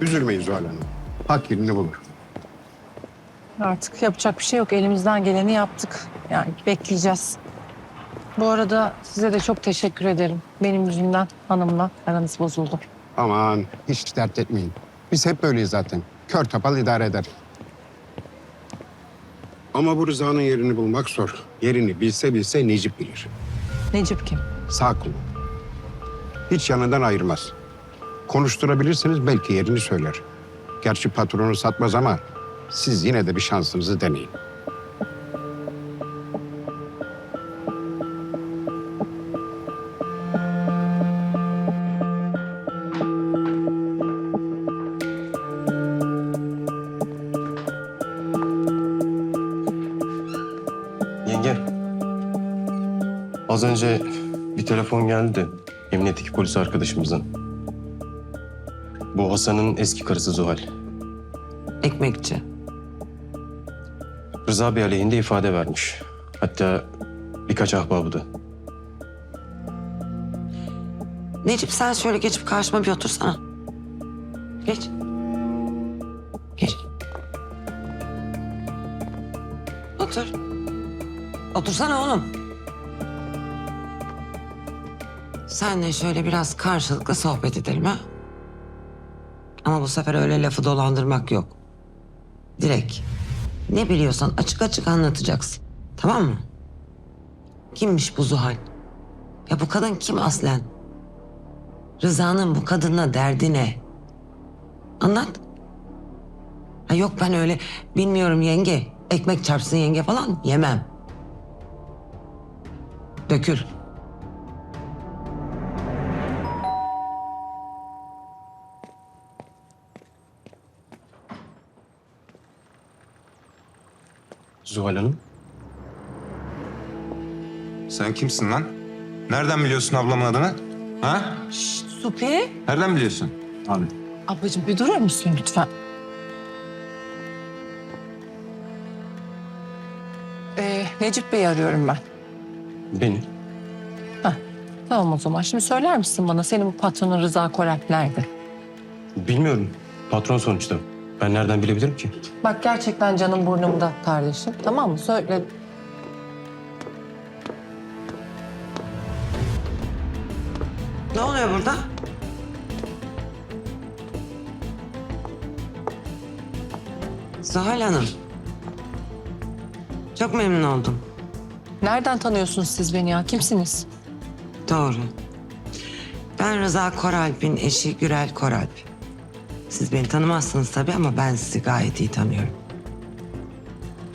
Üzülmeyin Zuhal Hanım. Hak yerini bulur. Artık yapacak bir şey yok. Elimizden geleni yaptık. Yani bekleyeceğiz. Bu arada size de çok teşekkür ederim. Benim yüzümden hanımla aranız bozuldu. Aman hiç dert etmeyin. Biz hep böyleyiz zaten. Kör topal idare eder. Ama bu Rıza'nın yerini bulmak zor. Yerini bilse bilse Necip bilir. Necip kim? Sağ kolu. Hiç yanından ayırmaz. Konuşturabilirsiniz belki yerini söyler. Gerçi patronu satmaz ama siz yine de bir şansınızı deneyin. Yenge. Az önce bir telefon geldi de emniyetteki polis arkadaşımızdan. Bu Hasan'ın eski karısı Zuhal. Ekmekçi. Rıza Bey aleyhinde ifade vermiş. Hatta birkaç ahbabı da. Necip sen şöyle geçip karşıma bir otursana. Geç. Geç. Otur. Otursana oğlum. Senle şöyle biraz karşılıklı sohbet edelim ha. Ama bu sefer öyle lafı dolandırmak yok. Direkt. Ne biliyorsan açık açık anlatacaksın. Tamam mı? Kimmiş bu Zuhal? Ya bu kadın kim aslen? Rıza'nın bu kadınla derdi ne? Anlat. Ha yok ben öyle bilmiyorum yenge. Ekmek çarpsın yenge falan yemem. Dökül. Zuhal Hanım. Sen kimsin lan? Nereden biliyorsun ablamın adını? Ha? Supi. Nereden biliyorsun? Abi. Ablacığım bir durur musun lütfen? Ee, Necip Bey'i arıyorum ben. Beni. Heh, tamam o zaman. Şimdi söyler misin bana senin bu patronun Rıza Koralp nerede? Bilmiyorum. Patron sonuçta. Ben nereden bilebilirim ki? Bak gerçekten canım burnumda kardeşim. Tamam mı? Söyle. Ne oluyor burada? Zuhal Hanım. Çok memnun oldum. Nereden tanıyorsunuz siz beni ya? Kimsiniz? Doğru. Ben Rıza Koralp'in eşi Gürel Koralp. Siz beni tanımazsınız tabii ama ben sizi gayet iyi tanıyorum.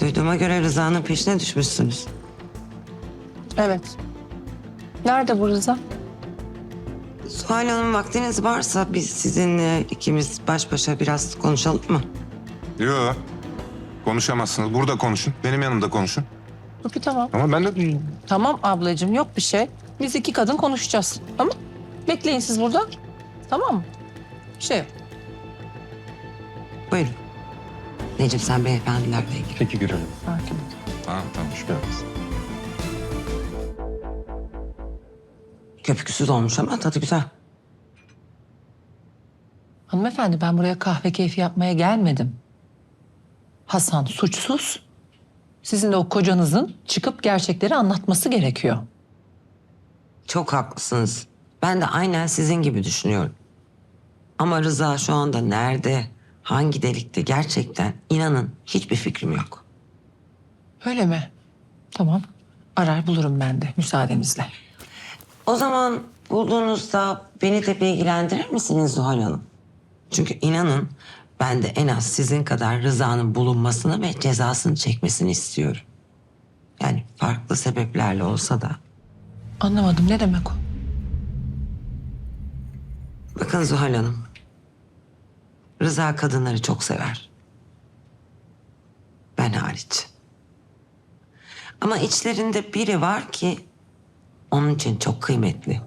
Duyduğuma göre Rıza'nın peşine düşmüşsünüz. Evet. Nerede bu Rıza? Zuhal Hanım vaktiniz varsa biz sizinle ikimiz baş başa biraz konuşalım mı? Yok. Konuşamazsınız. Burada konuşun. Benim yanımda konuşun. Supi tamam. Ama ben de... Tamam ablacığım yok bir şey. Biz iki kadın konuşacağız. Tamam. Bekleyin siz burada. Tamam mı? Bir şey yok. Buyurun. Necip sen beyefendilerle ilgili. Peki görelim. Sakin ol. Tamam tamam. Hoş geldiniz. Köpüksüz olmuş ama tadı güzel. Hanımefendi ben buraya kahve keyfi yapmaya gelmedim. Hasan suçsuz. Sizin de o kocanızın çıkıp gerçekleri anlatması gerekiyor. Çok haklısınız. Ben de aynen sizin gibi düşünüyorum. Ama Rıza şu anda nerede, hangi delikte gerçekten inanın hiçbir fikrim yok. Öyle mi? Tamam. Arar bulurum ben de müsaadenizle. O zaman bulduğunuzda beni de bilgilendirir misiniz Zuhal Hanım? Çünkü inanın ben de en az sizin kadar Rıza'nın bulunmasını ve cezasını çekmesini istiyorum. Yani farklı sebeplerle olsa da. Anlamadım ne demek o? Bakın Zuhal Hanım. Rıza kadınları çok sever. Ben hariç. Ama içlerinde biri var ki onun için çok kıymetli.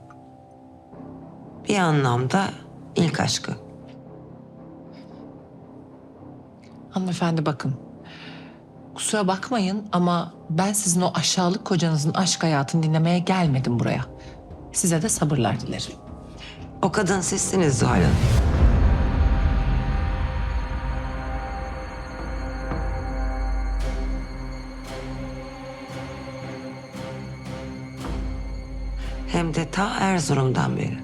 Bir anlamda ilk aşkı. Hanımefendi bakın. Kusura bakmayın ama ben sizin o aşağılık kocanızın aşk hayatını dinlemeye gelmedim buraya. Size de sabırlar dilerim. O kadın sizsiniz Zuhal Hanım. Hem de ta Erzurum'dan beri.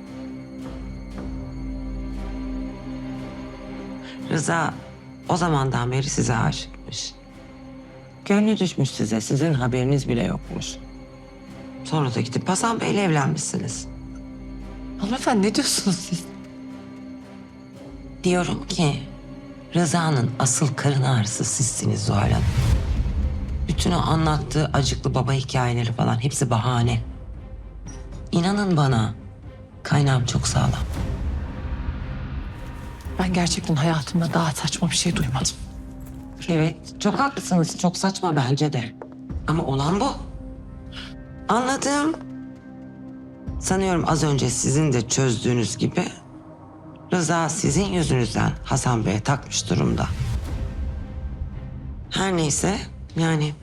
Rıza o zamandan beri size aşıkmış. Gönlü düşmüş size, sizin haberiniz bile yokmuş. Sonra da gidip Hasan Bey'le evlenmişsiniz. Hanımefendi ne diyorsunuz siz? Diyorum ki Rıza'nın asıl karın ağrısı sizsiniz Zuhal Hanım. Bütün o anlattığı acıklı baba hikayeleri falan hepsi bahane. İnanın bana kaynağım çok sağlam. Ben gerçekten hayatımda daha saçma bir şey duymadım. Evet çok haklısınız çok saçma bence de. Ama olan bu. Anladım. Sanıyorum az önce sizin de çözdüğünüz gibi Rıza sizin yüzünüzden Hasan Bey'e takmış durumda. Her neyse yani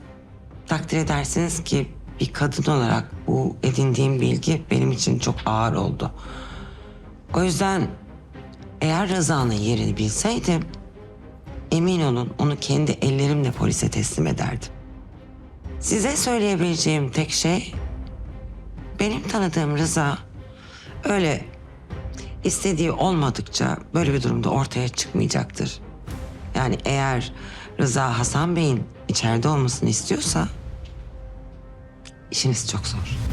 takdir edersiniz ki bir kadın olarak bu edindiğim bilgi benim için çok ağır oldu. O yüzden eğer Rıza'nın yerini bilseydim emin olun onu kendi ellerimle polise teslim ederdim. Size söyleyebileceğim tek şey benim tanıdığım Rıza öyle istediği olmadıkça böyle bir durumda ortaya çıkmayacaktır. Yani eğer Rıza Hasan Bey'in içeride olmasını istiyorsa işiniz çok zor.